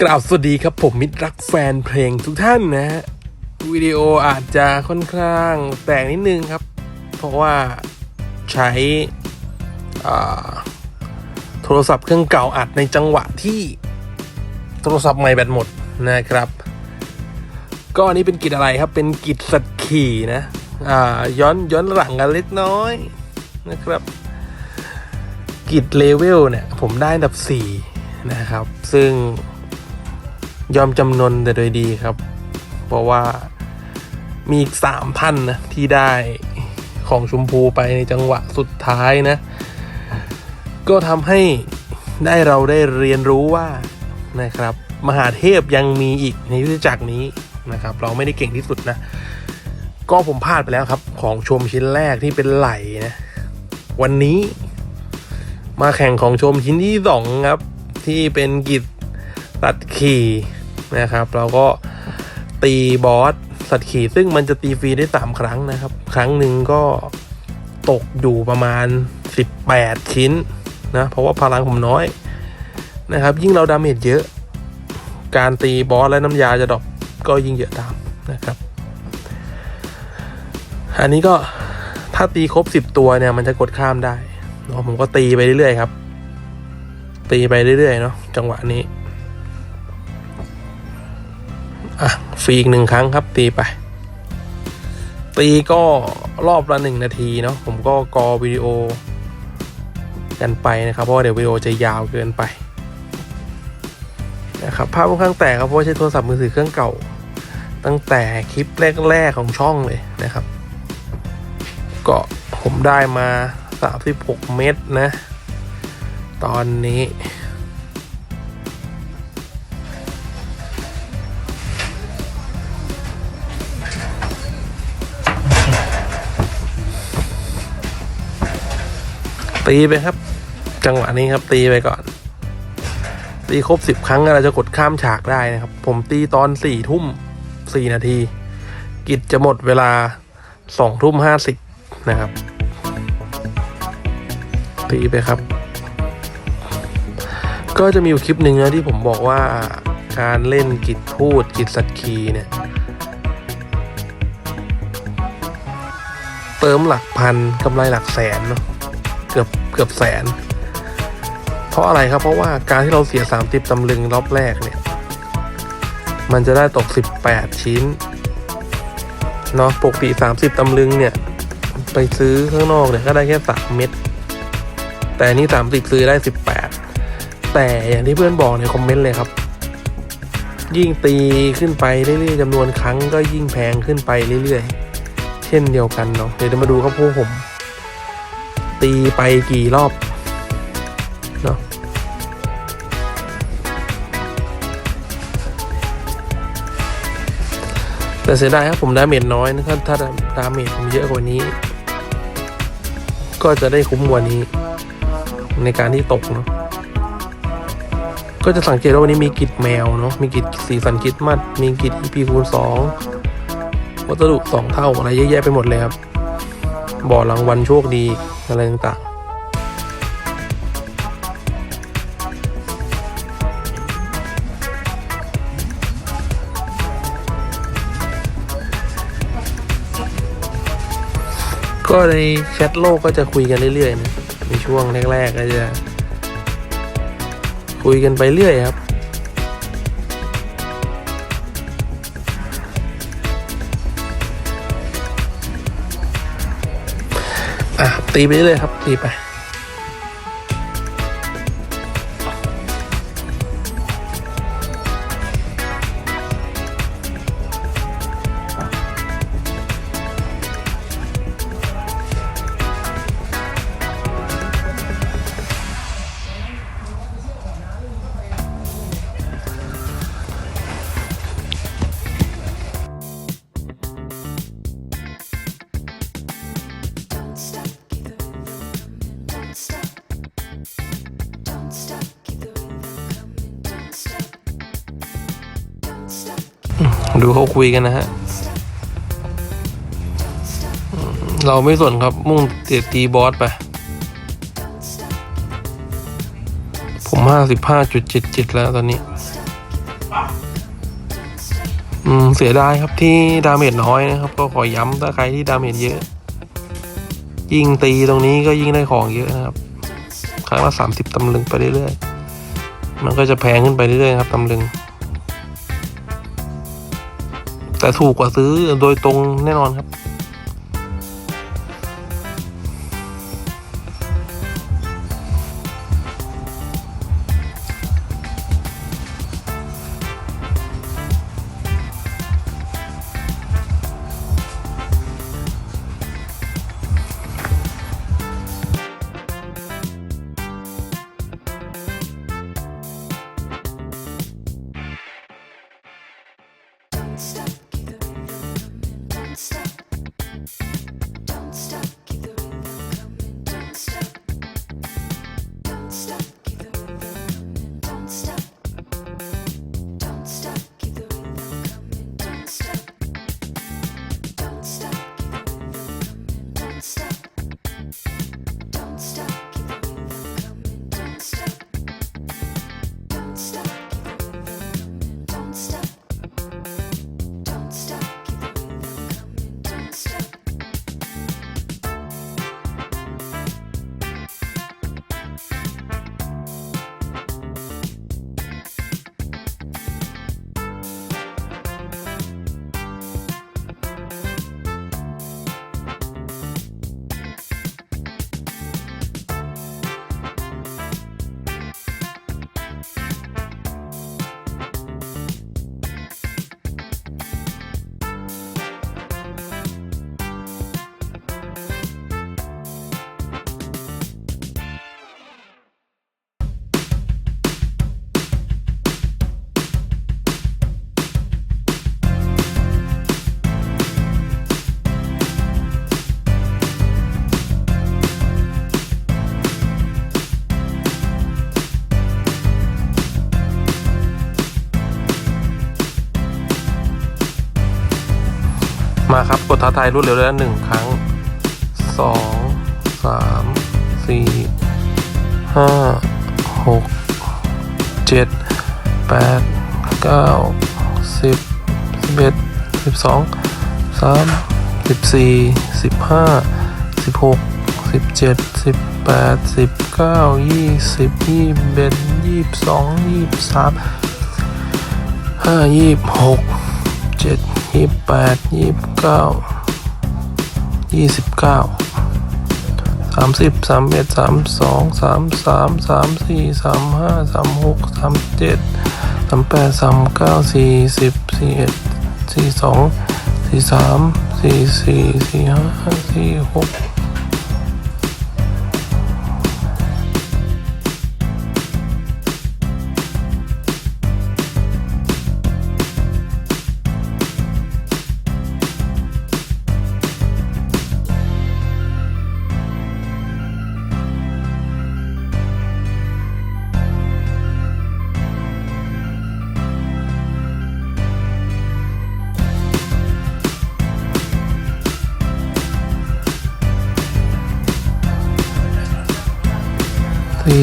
กราบสวัสดีครับผมมิตรรักแฟนเพลงทุกท่านนะฮะวิดีโออาจจะค่อนข้างแตกนิดนึงครับ เพราะว่าใช้โทรศัพท์เครื่องเก่าอัดในจังหวะที่โทรศัพท์ใหม่แบตหมดนะครับ ก็อันนี้เป็นกิจอะไรครับเป็นกิจสัตว์ขี่นะย้อนย้อนหลังกันเล็กน้อยนะครับ กิจเลเวลเนี่ยผมได้อันดับ 4 นะครับ ซึ่ง ยอมจำนนแต่โดยดีครับ เพราะว่ามีอีกสามท่านนะ ที่ได้ของชมพูไปในจังหวะสุดท้ายนะ ก็ทำให้ได้เราได้เรียนรู้ว่านะครับ มหาเทพยังมีอีกในยุทธจักรนี้นะครับ เราไม่ได้เก่งที่สุดนะ ก็ผมพลาดไปแล้วครับ ของชมชิ้นแรกที่เป็นไหลนะ วันนี้ มาแข่งของชมชิ้นที่สองครับ ที่เป็นกิจตัดขี่ นะครับเราก็ตีบอสสัตว์ขี่ซึ่งมันจะตีฟรีได้สามครั้งนะครับ ครั้งหนึ่งก็ตกอยู่ประมาณ 18 ชิ้นนะเพราะว่าพลังผมน้อยนะครับ ยิ่งเราดาเมจเยอะ การตีบอสและน้ำยาจะดรอปก็ยิ่งเยอะตามนะครับอันนี้ก็ถ้าตีครบ 10 ตัวเนี่ยมันจะกดข้ามได้เนาะผมก็ตีไปเรื่อยๆครับ ตีไปเรื่อยๆเนาะจังหวะนี้ อะฟรีอีกหนึ่งครั้งครับตีไป ตีก็รอบละหนึ่งนาทีเนาะผมก็กอวิดีโอ กันไปนะครับ เพราะเดี๋ยววิดีโอจะยาวเกินไปนะครับภาพค่อนข้างแตกครับเพราะใช้โทรศัพท์มือถือเครื่องเก่า ตั้งแต่คลิปแรกๆของช่องเลยนะครับ ก็ผมได้มา 36 เม็ดนะ ตอนนี้ ตีไปครับ จังหวะนี้ครับตีไปก่อน ตีครบสิบครั้งเราจะกดข้ามฉากได้นะครับ ผมตีตอนสี่ทุ่มสี่นาที กิจจะหมดเวลาสองทุ่มห้าสิบนะครับ ตีไปครับ ก็จะมีอยู่คลิปหนึ่งนะที่ผมบอกว่าการเล่นกิจพูดกิจสัตว์คีเนี่ย เติมหลักพันกำไรหลักแสนเนาะ เกือบเกือบแสน เพราะอะไรครับเพราะว่าการที่เราเสีย30ตำลึงรอบแรกเนี่ย มันจะได้ตก18ชิ้นเนาะปกติ30ตำลึงเนี่ย ไปซื้อข้างนอกเนี่ยก็ได้แค่3เม็ดแต่อันนี่30ซื้อได้18แต่อย่างที่เพื่อนบอกในคอมเมนต์เลยครับ ยิ่งตีขึ้นไปเรื่อยๆจำนวนครั้งก็ยิ่งแพงขึ้นไปเรื่อยๆ เช่นเดียวกันเนาะเดี๋ยวจะมาดูครับพวกผม ตีไปกี่รอบเนาะแต่เสียดายครับผมดาเมจน้อยนะถ้าถ้าดาเมจผมเยอะกว่านี้ ก็จะได้คุ้มกว่านี้ ในการที่ตกเนาะก็จะสังเกตว่าวันนี้มีกิจแมวเนาะมีกิจสีสันกิจมัด มีกิจ EP คูณสองวัสดุสองเท่าอะไรเยอะแยะไปหมดเลยครับ บ่อรางวัลโชคดีอะไรต่างๆ ก็ในแชทโลกก็จะคุยกันเรื่อยๆนะในช่วงแรกๆก็จะ คุยกันไปเรื่อยครับ อะตีไปเรื่อยครับตีไป ดูเขาคุยกันนะฮะ เราไม่สนครับมุ่งเตีตีบอสไป ผมห้าสิบห้าจุดเจ็ดเจ็ดแล้วตอนนี้ อืม เสียดายครับที่ดาเมจน้อยนะครับ ก็ขอย้ำถ้าใครที่ดาเมจเยอะ ยิ่งตีตรงนี้ก็ยิ่งได้ของเยอะนะครับครั้งละสามสิบตำลึงไปเรื่อยๆ มันก็จะแพงขึ้นไปเรื่อยๆครับตำลึง แต่ถูกกว่าซื้อโดยตรงแน่นอนครับ มาครับกดท้าทายรวดเร็วแล้วหนึ่งครั้งสองสามสี่ห้าหกเจ็ดแปดเก้าสิบสิบเอ็ดสิบสองสามสิบสี่สิบห้าสิบหกสิบเจ็ดสิบแปดสิบเก้ายี่สิบยี่สิบเอ็ดยี่สิบสองยี่สิบสามห้ายี่สิบหกเจ็ด ยี่สิบแปดยี่สิบเก้ายี่สิบเก้าสามสิบสามเอ็ดสามสองสามสามสามสี่สามห้าสามหกสามเจ็ดสามแปดสามเก้าสี่สิบสี่เอ็ดสี่สองสี่สามสี่สี่สี่ห้าสี่หก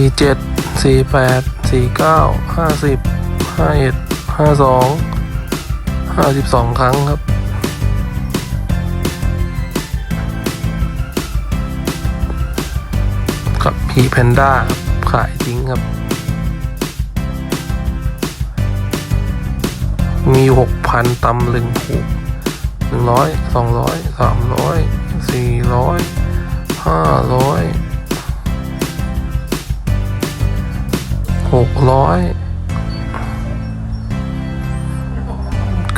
สี่เจ็ดสี่แปดสี่เก้าห้าสิบห้าเอ็ดห้าสองห้าสิบสองครั้งครับ กับพีแพนด้าขายจริงครับ มีหกพันตำลึงผูกหนึ่งร้อยสองร้อยสามร้อยสี่ร้อยห้าร้อย หกร้อย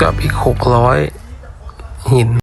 กับอีกหกร้อยหิน